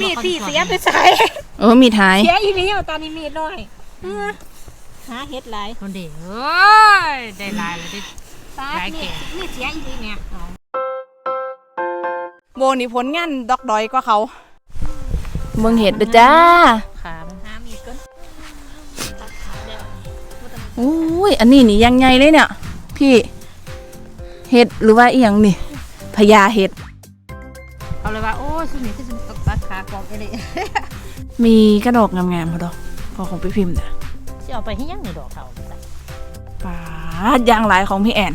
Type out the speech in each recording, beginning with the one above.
มีดพี่เสียไปใส่เออมีท้าย เสียอีนี้เอาตอนนี้มีดน้อยเออหาเฮ็ดหลายคนเดียวเอ้ยได้หลายเลยดิตาหลายแก่มีดมีดเสียอีนี้เนี่ยเอาโบนี่ผลงานดอกดอยกว่าเขาเมืองเห็ดเด้อจ้าขามันหามีดก่อนอุ้ยอันนี้นี่ยังไงเลยเนี่ย พี่เห็ดหรือว่าอีหยังนี่พญาเห็ดเอาเลยว่าโอ้ยสุดนี้คือสุดตัด ขากรอบไปเลยมีกระดอกงามๆพอดอกพอของพี่พิมพ์นะจะเอาไปให้ยังในดอกเขาปาดยางหลายของพี่แอน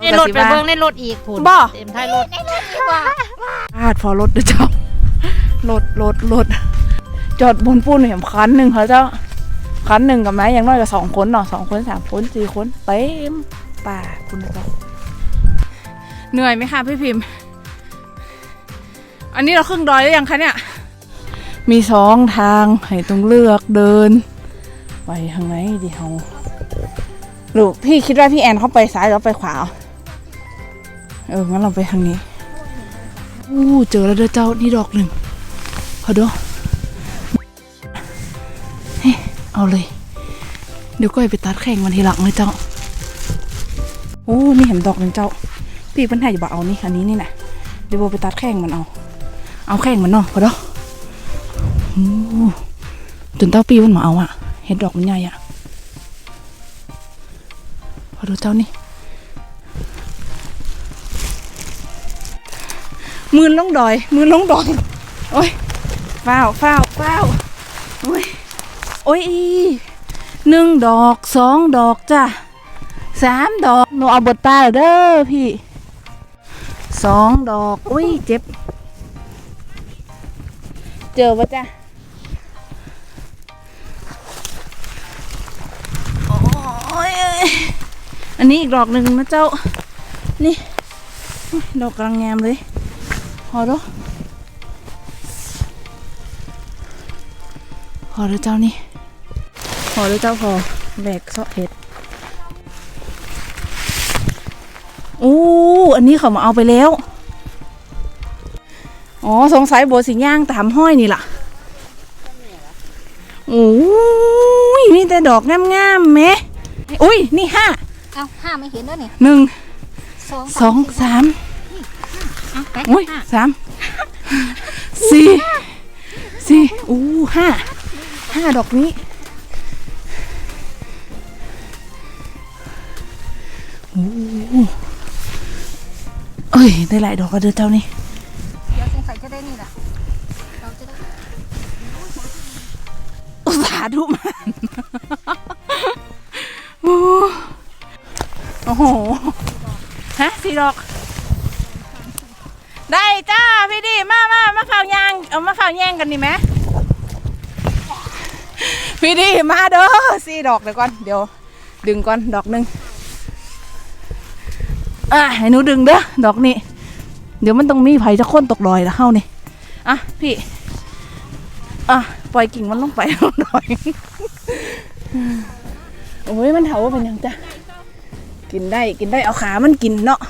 ในรถไปเบิ่งในรถอีกคุณบ่เต็มท้ายรถปาดพอรถเด้อเจ้ารถรถรถจอดบนปูนเห็นคันหนึ่งเขาเจ้าคันหนึ่งกับไหมอย่างน้อยก็สองคนเนาะสองคนสามคนสี่คนเต็มป่าคุณเจ้าเหนื่อยไหมคะพี่พิมพ์ อันนี้เราครึ่งดอยแล้วยังคะเนี่ย มีสองทางให้ต้องเลือกเดิน ไปทางไหนดีเฮาลูกพี่คิดว่าพี่แอนเขาไปซ้ายหรือไปขวา เอองั้นเราไปทางนี้อู้เจอแล้วเด้อเจ้านี่ดอกหนึ่งพอดูเฮ้ยเอาเลย เดี๋ยวก็ไปตัดแข่งมันทีหลังเลยเจ้าโอ้นี่เห็นดอกหนึ่งเจ้า พี่เพิ่นให้จะบอกเอานี่อันนี้นี่นะเดี๋ยวโบไปตัดแข่งมันเอา เอาแข่งมันเนาะพอดูโอ้จนเต้าปีมันมาเอาอะเห็ดดอกมันใหญ่อะพอดูเจ้านี่มือลงดอย มือลงดอย โอ้ยฟ้าวฟ้าวฟ้าวโอ้ย โอ้ยหนึ่งดอกสองดอกจ้ะสามดอกหนูเอาบทตาเด้อพี่สองดอกอุ้ย เจ็บ จอปะจ้ะโอ้ยอันนี้อีกดอกหนึ่งนะเจ้า นี่ ดอกกลังงามเลยพอดูพอแล้วเจ้านี่ พอแล้วเจ้าพอแบกเสาะเห็ดอู้อันนี้เขามาเอาไปแล้ว อ๋อสงสัยโบสิย่างตามห้อยนี่ล่ะโอ้ยมีแต่ดอกงามๆแหมอุ้ยนี่ห้าเอาห้าไม่เห็นแล้วนี่หนึ่งสองสองสามเอาไปอุ้ยห้าสามสี่สี่อู้ห้าห้าดอกนี้อู้เอ้ยได้หลายดอกแล้วเด้อเจ้านี่ นี่แหละเราจะได้อุตส่าห์ทุมันโอ้โห ฮะสี่ดอก ได้จ้าพี่ดีมามามาข่าวยางเอามาข่าวแย่งกันนี่ไหมพี่ดีมาเด้อสี่ดอกเดี๋ยวก่อนเดี๋ยว ดึงก่อนดอกหนึ่งอะให้หนูดึงเด้อดอกนี้ เดี๋ยวมันต้องมีไผ่จะค้นตกดอยแล้วเข้านี่ อะพี่ อะปล่อยกิ่งมันลงไปลงดอยโอ้ยมันเถาว่าเป็นยังจ้ะกินได้กินได้เอาขามันกินเนาะ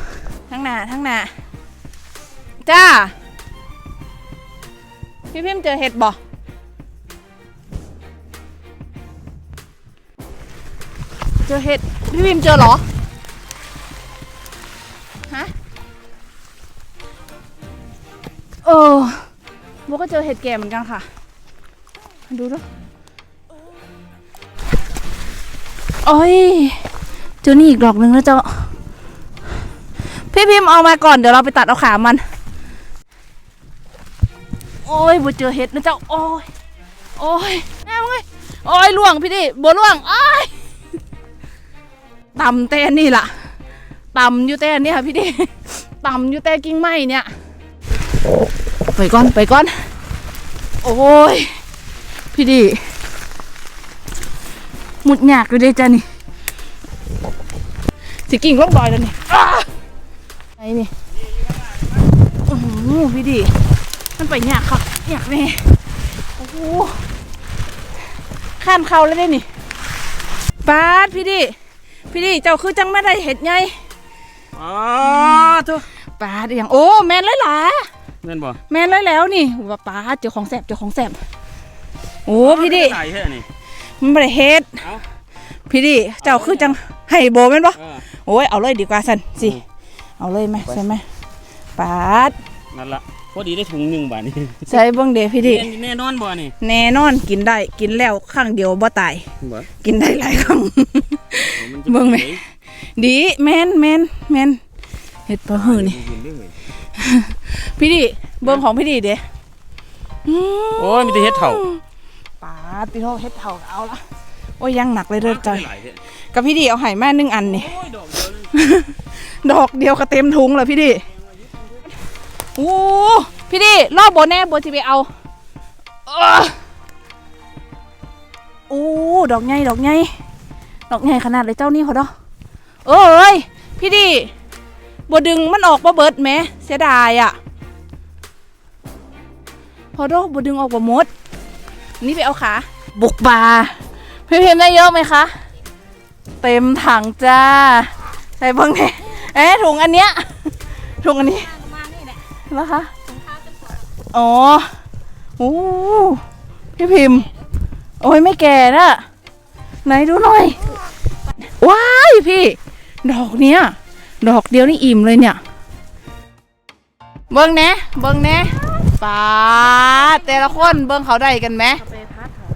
ทั้งหน้าทั้งหน้าจ้า พี่พิมเจอเห็ดบ่เจอเห็ดพี่พิมเจอเหรอ เจอเห็ดแก่เหมือนกันค่ะดูดูโอ้ยเจอนี่อีกดอกหนึ่งแล้วเจ้า พี่พิมพ์เอามาก่อนเดี๋ยวเราไปตัดเอาขามัน โอ้ยบ่เจอเห็ดนะเจ้า โอ้ย โอ้ยแม่เว้ยโอ้ยล่วงพี่ดิบ่ล่วงโอ้ยต่ำแต่นี่ล่ะต่ำอยู่แต่นี่ค่ะพี่ดิต่ำอยู่แต่กิ่งไม้เนี่ย ไปก่อน ไปก่อน โอ้ย พี่ดิหมุดหยากอยู่เด้จ้ะนี่สิกิ่งลงดอยแล้วนี่อ้าไอ้นี่โอ้โหพี่ดิมันไปยากครับยากแน่โอ้โหข้ามเขาแล้วได้นี่ปาดพี่ดิพี่ดิเจ้าคือจังไม่ได้เห็ดไงอ๋อทุกปาดอหย่างโอ้แมนเลยล่ะ เงินบ่แม่นเลยแล้วนี่ว่าป้าเจ้าของแสบเจ้าของแสบโอ้พี่ดิหลายแท้นี่มันบ่ได้เฮ็ดเอ้าพี่ดิเจ้าคือจังให้โบแม่นบ่เออโอ้ยเอาเลยดีกว่าสันสิอืมเอาเลยไหมใช่ไหมปาดนั่นละพอดีได้ถุงหนึ่งบาทนี่ใส่เบิ่งเด้พี่ดิแน่แน่นอนบ่นี่แน่นอนกินได้กินแล้วครั้งเดียวบ่ตายบ่กินได้หลายครั้งมันจะเบิ่งไหม ดีแม่นแม่นแม่นเฮ็ดปลาหือนี่ เห็นด้วยเว้ยพี่ดิเบิ่งของพี่ดิเด้อืมโอ้ยมีแต่เฮ็ดเถ่าปาดพี่โทเฮ็ดเท่าเอาละโอ้ยยังหนักเลยเด้อจอยหลายแท้กับพี่ดิเอาไห้มาหนึ่งอันนี่โอ้ยดอกเดียวเลยดอกเดียวก็เต็มถุงแล้วพี่ดิโอ้พี่ดิรอบโบแน่โบจะไปเอาเอ้อโอ้ดอกใหญ่ดอกใหญ่ดอกใหญ่ขนาดเลยเจ้านี่เขาดอกเอ้ยพี่ดิโบดึงมันออกบ่เบิดแหมเสียดายอะ พอดอกโบดึงออกบ่หมด นี่ไปเอาขา บุกบาพี่พิมพ์ได้เยอะไหมคะ เต็มถังจ้า ใส่เบิ้งเนี่ยเอ๊ะถุงอันเนี้ยถุงอันนี้มานี่แหละแล้วคะถุงเท้าเป็นขวดอ๋อโอ้พี่พิมพ์ โอ้ยไม่แก่นะไหนดูหน่อย ว้ายพี่ ดอกเนี้ย ดอกเดียวนี่อิ่มเลยเนี่ย เบิ้งแหนะเบิ้งแหนะป้าดแต่ละคนเบิ้งเขาได้กันไหม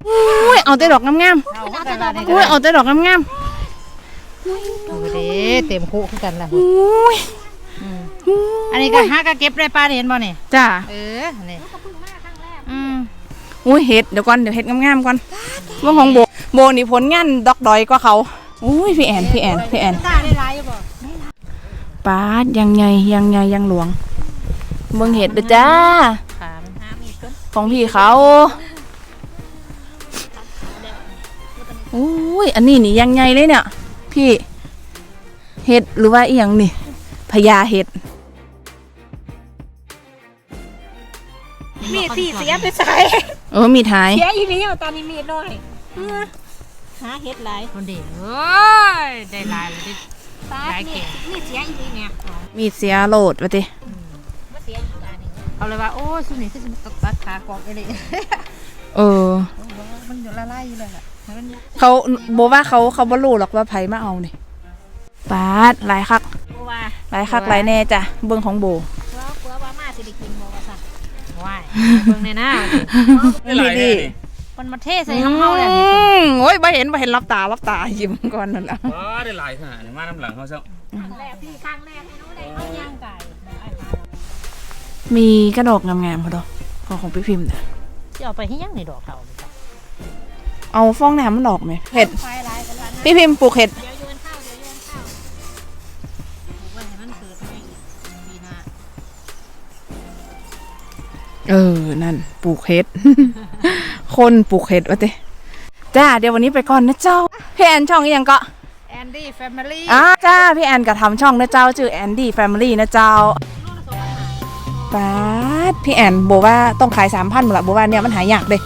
อุ้ยเอาแต่ดอกงามเอาแต่ละนี่ๆก็อุ้ยเอาแต่ดอกงามดูดิเต็มคุคือกันล่ะๆอุ้ยอันนี้ก็หาก็เก็บได้ป้าเห็นบ่นี่จ้าเออนี่อืมอุ้ยเห็ดเดี๋ยวก่อนเดี๋ยวเห็ดงามๆก่อนเรื่องของโบโบนี่ผลงานดอกดอยก็เขาอุ้ยพี่แอนพี่แอนพี่แอน ตาได้หลายอยู่บ่ ป้าดยังไงยังไงยังหลวงเบิ่งเห็ดเด้อจ้า ขามันหามีดก่อนของพี่เขาอุ้ย อันนี้นี่ยังไงเลยเนี่ย พี่ เห็ดหรือว่าอีหยังนี่พญาเห็ด มีดพี่เสียไปใส่เออมีท้าย เสียอีหลีเอาตอนนี้มีดน้อยเออหาเฮ็ดหลายคนเดียวโอ้ยได้หลายเลยดิ ตาหลายเก่นี่งนี่เสียอีหลีเนี่ยอ๋อมีดเสียโหลดวะติมาเสียอีกอันหนึงเอาเลยว่าโอ้ยสุนี่คือตกตัดขากอกไอ้นี่เออมันอยู่ละลายอยู่เลยอะให้มันเขาโบว่าเขาเขาบ่รู้หรอกว่าไผมาเอานี่ปาดหลายคักเพราะว่าหลายคักหลายแน่จ้ะเบิ่งของโบเพราะเพื่อว่ามาสิได้กินบ่ว่าซั่นว่ายเบิ่งเนี่ยนะได้หลายแท้นี่ มันมาเทใส่ห้องเฮาเลยอืมโอ้ยบ่เห็นบ่เห็นรับตารับตายิ้มก่อนนั่นแหละอ๋อได้หลายขนาดนี้มาน้ำหลังเขาเจ้าครั้งแรกพี่ครั้งแรกให้รู้ได้เอาย่างไก่ไอ้มามีกระดอกงามๆพอดอกของของพี่พิมพ์น่ะสิเอาไปให้ยังในดอกเฮานี่จ้ะเอาฟองน้ำมันออกไหมเห็ดไฟลายกันแล้วนะพี่พิมพ์ปลูกเห็ดเดี๋ยวโยนข้าวเดี๋ยวโยนข้าวปลูกไว้ให้มันเกิดให้ปีหน้าเออ นั่น ปลูกเห็ด คนปลูกเห็ดวะติจ้าเดี๋ยววันนี้ไปก่อนนะเจ้าพี่แอนช่องอีหยังก็แอนดี้แฟมิลี่อ่าจ้าพี่แอนก็ทำช่องนะเจ้าชื่อแอนดี้แฟมิลี่นะเจ้าป๊าดพี่แอนบอกว่าต้องขายสามพันหมดละบอกว่าเนี่ยมันหายากเลยเ